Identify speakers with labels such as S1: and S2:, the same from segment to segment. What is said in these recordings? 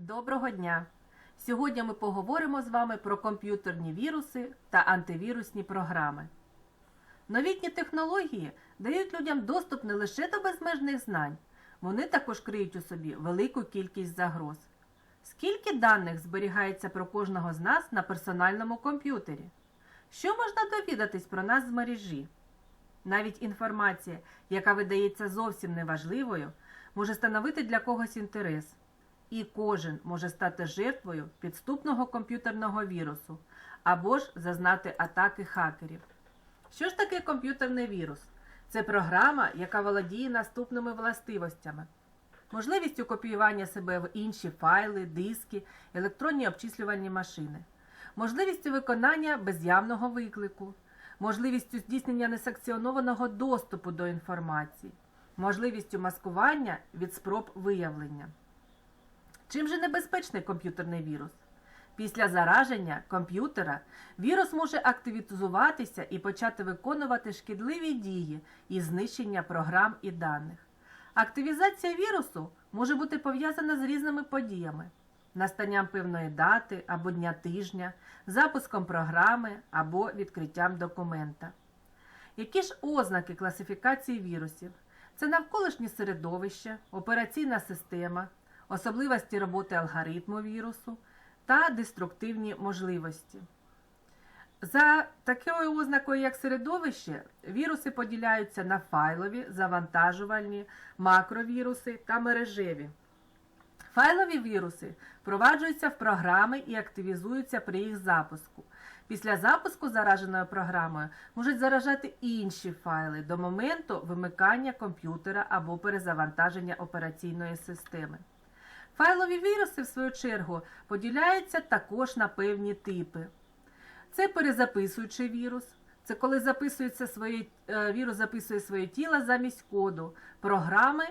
S1: Доброго дня! Сьогодні ми поговоримо з вами про комп'ютерні віруси та антивірусні програми. Новітні технології дають людям доступ не лише до безмежних знань, вони також криють у собі велику кількість загроз. Скільки даних зберігається про кожного з нас на персональному комп'ютері? Що можна довідатись про нас з мережі? Навіть інформація, яка видається зовсім неважливою, може становити для когось інтерес. І кожен може стати жертвою підступного комп'ютерного вірусу або ж зазнати атаки хакерів. Що ж таке комп'ютерний вірус? Це програма, яка володіє наступними властивостями: можливістю копіювання себе в інші файли, диски, електронні обчислювальні машини, можливістю виконання безявного виклику, можливістю здійснення несанкціонованого доступу до інформації, можливістю маскування від спроб виявлення. Чим же небезпечний комп'ютерний вірус? Після зараження комп'ютера вірус може активізуватися і почати виконувати шкідливі дії і знищення програм і даних. Активізація вірусу може бути пов'язана з різними подіями: настанням певної дати або дня тижня, запуском програми або відкриттям документа. Які ж ознаки класифікації вірусів? Це навколишнє середовище, операційна система, особливості роботи алгоритму вірусу та деструктивні можливості. За такою ознакою, як середовище, віруси поділяються на файлові, завантажувальні, макровіруси та мережеві. Файлові віруси впроваджуються в програми і активізуються при їх запуску. Після запуску зараженою програмою можуть заражати інші файли до моменту вимикання комп'ютера або перезавантаження операційної системи. Файлові віруси, в свою чергу, поділяються також на певні типи. Це перезаписуючий вірус. Це коли записується своє, е, вірус записує своє тіло замість коду програми,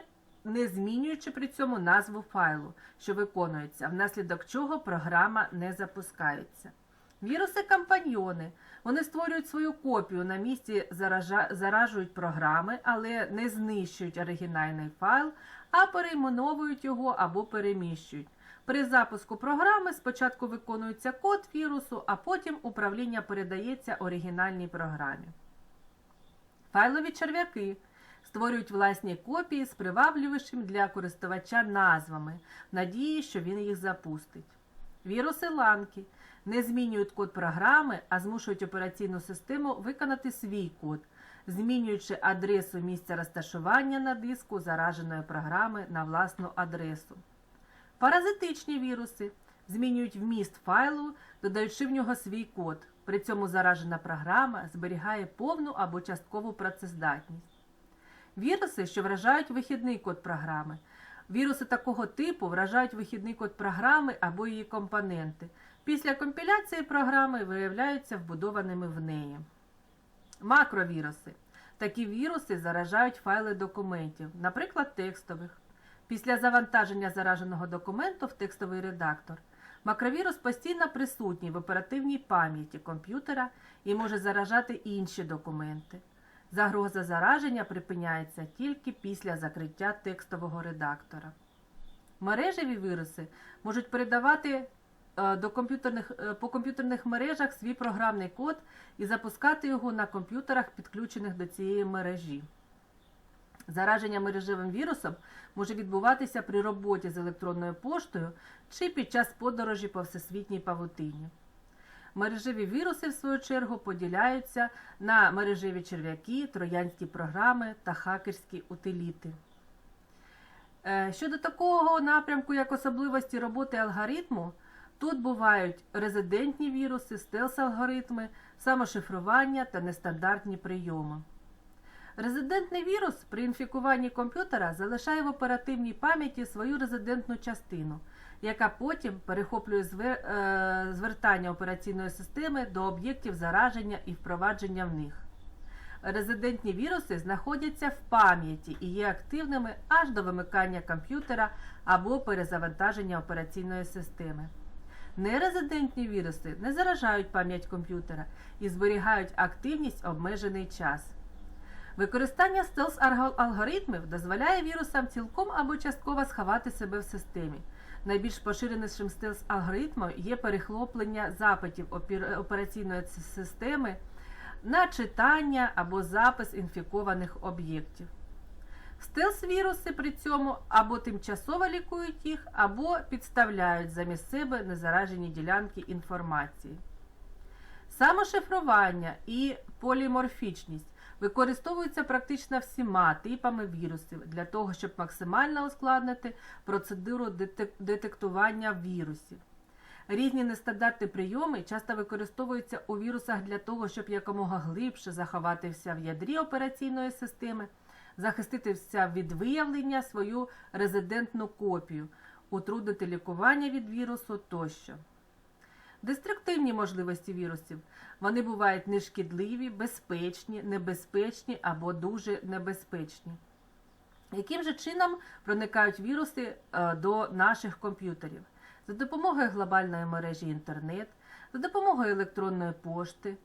S1: не змінюючи при цьому назву файлу, що виконується, внаслідок чого програма не запускається. Віруси компаньйони. Вони створюють свою копію на місці, заражують програми, але не знищують оригінальний файл, а перейменовують його або переміщують. При запуску програми спочатку виконується код вірусу, а потім управління передається оригінальній програмі. Файлові черв'яки створюють власні копії з привабливішим для користувача назвами, в надії, що він їх запустить. Віруси ланки не змінюють код програми, а змушують операційну систему виконати свій код, змінюючи адресу місця розташування на диску зараженої програми на власну адресу. Паразитичні віруси змінюють вміст файлу, додаючи в нього свій код. При цьому заражена програма зберігає повну або часткову працездатність. Віруси, що вражають вихідний код програми. Віруси такого типу вражають вихідний код програми або її компоненти. Після компіляції програми виявляються вбудованими в неї. Макровіруси. Такі віруси заражають файли документів, наприклад, текстових. Після завантаження зараженого документу в текстовий редактор макровірус постійно присутній в оперативній пам'яті комп'ютера і може заражати інші документи. Загроза зараження припиняється тільки після закриття текстового редактора. Мережеві віруси можуть передавати до комп'ютерних, е, по комп'ютерних мережах свій програмний код і запускати його на комп'ютерах, підключених до цієї мережі. Зараження мережевим вірусом може відбуватися при роботі з електронною поштою чи під час подорожі по всесвітній павутині. Мережеві віруси, в свою чергу, поділяються на мережеві черв'яки, троянські програми та хакерські утиліти. Е, Щодо такого напрямку, як особливості роботи алгоритму, тут бувають резидентні віруси, стелс-алгоритми, самошифрування та нестандартні прийоми. Резидентний вірус при інфікуванні комп'ютера залишає в оперативній пам'яті свою резидентну частину, яка потім перехоплює е, звертання операційної системи до об'єктів зараження і впровадження в них. Резидентні віруси знаходяться в пам'яті і є активними аж до вимикання комп'ютера або перезавантаження операційної системи. Нерезидентні віруси не заражають пам'ять комп'ютера і зберігають активність обмежений час. Використання стелс-алгоритмів дозволяє вірусам цілком або частково сховати себе в системі. Найбільш поширеним стелс-алгоритмом є перехоплення запитів операційної системи на читання або запис інфікованих об'єктів. Стелс-віруси при цьому або тимчасово лікують їх, або підставляють замість себе незаражені ділянки інформації. Самошифрування і поліморфічність використовуються практично всіма типами вірусів для того, щоб максимально ускладнити процедуру детектування вірусів. Різні нестандартні прийоми часто використовуються у вірусах для того, щоб якомога глибше заховатися в ядрі операційної системи, захиститися від виявлення свою резидентну копію, утруднити лікування від вірусу тощо. Деструктивні можливості вірусів. Вони бувають нешкідливі, безпечні, небезпечні або дуже небезпечні. Яким же чином проникають віруси е, до наших комп'ютерів? За допомогою глобальної мережі інтернет, за допомогою електронної пошти,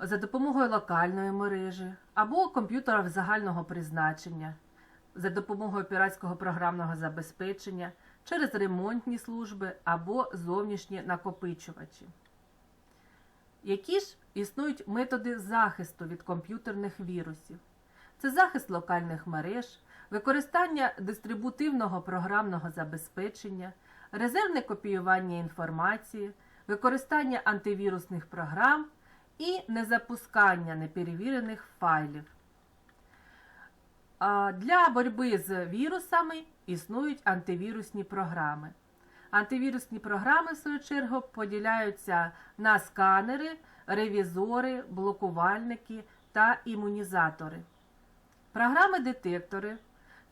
S1: за допомогою локальної мережі або комп'ютерів загального призначення, за допомогою піратського програмного забезпечення, через ремонтні служби або зовнішні накопичувачі. Які ж існують методи захисту від комп'ютерних вірусів? Це захист локальних мереж, використання дистрибутивного програмного забезпечення, резервне копіювання інформації, використання антивірусних програм і незапускання неперевірених файлів. Для боротьби з вірусами існують антивірусні програми. Антивірусні програми, в свою чергу, поділяються на сканери, ревізори, блокувальники та імунізатори. Програми-детектори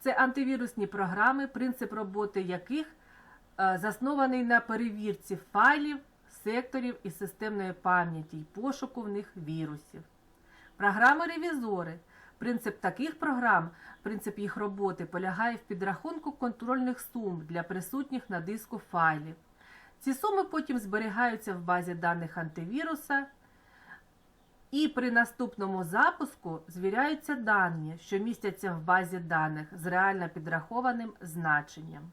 S1: це антивірусні програми, принцип роботи яких е, заснований на перевірці файлів, секторів і системної пам'яті і пошуку в них вірусів. Програми-ревізори. Принцип таких програм, принцип їх роботи полягає в підрахунку контрольних сум для присутніх на диску файлів. Ці суми потім зберігаються в базі даних антивіруса, і при наступному запуску звіряються дані, що містяться в базі даних з реально підрахованим значенням.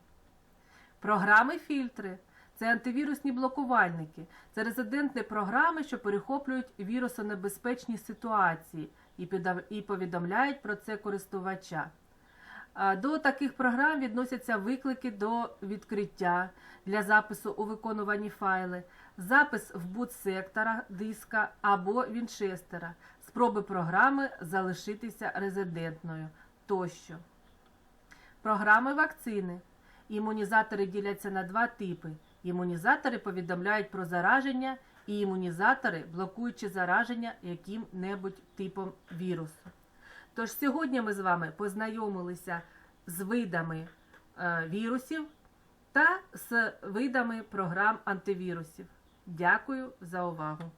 S1: Програми-фільтри це антивірусні блокувальники, це резидентні програми, що перехоплюють вірусонебезпечні ситуації і повідомляють про це користувача. До таких програм відносяться виклики до відкриття для запису у виконувані файли, запис в бут-сектора диска або вінчестера, спроби програми залишитися резидентною тощо. Програми вакцини. Імунізатори діляться на два типи. Імунізатори повідомляють про зараження, і імунізатори блокуючи зараження яким-небудь типом вірусу. Тож сьогодні ми з вами познайомилися з видами е, вірусів та з видами програм антивірусів. Дякую за увагу!